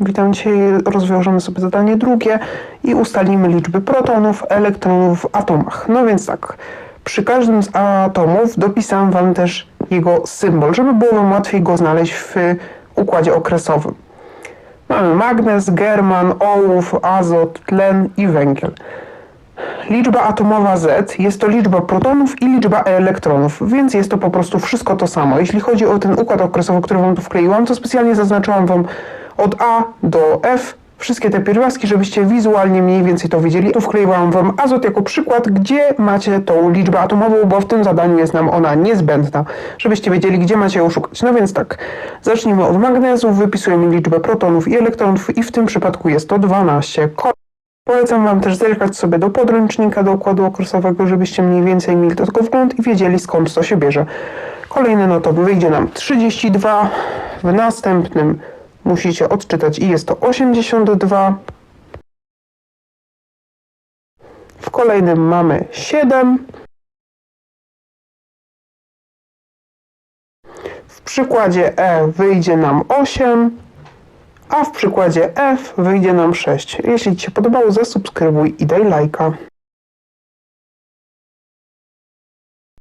Witam Dzisiaj rozwiążemy sobie zadanie drugie i ustalimy liczby protonów, elektronów w atomach. No więc tak, przy każdym z atomów dopisałem Wam też jego symbol, żeby było Wam łatwiej go znaleźć w układzie okresowym. Mamy magnez, german, ołów, azot, tlen i węgiel. Liczba atomowa Z jest to liczba protonów i liczba elektronów, więc jest to po prostu wszystko to samo. Jeśli chodzi o ten układ okresowy, który Wam tu wkleiłam, to specjalnie zaznaczyłam Wam od A do F wszystkie te pierwiastki, żebyście wizualnie mniej więcej to widzieli. Tu wkleiłam Wam azot jako przykład, gdzie macie tą liczbę atomową, bo w tym zadaniu jest nam ona niezbędna, żebyście wiedzieli, gdzie macie ją szukać. No więc tak, zacznijmy od magnezu, wypisujemy liczbę protonów i elektronów i w tym przypadku jest to 12. Ko- Polecam Wam też zerkać sobie do podręcznika, do układu okresowego, żebyście mniej więcej mieli do tego wgląd i wiedzieli skąd to się bierze. Kolejny no to wyjdzie nam 32, w następnym musicie odczytać i jest to 82. W kolejnym mamy 7. W przykładzie E wyjdzie nam 8 a w przykładzie F wyjdzie nam 6. Jeśli Ci się podobało, zasubskrybuj i daj lajka.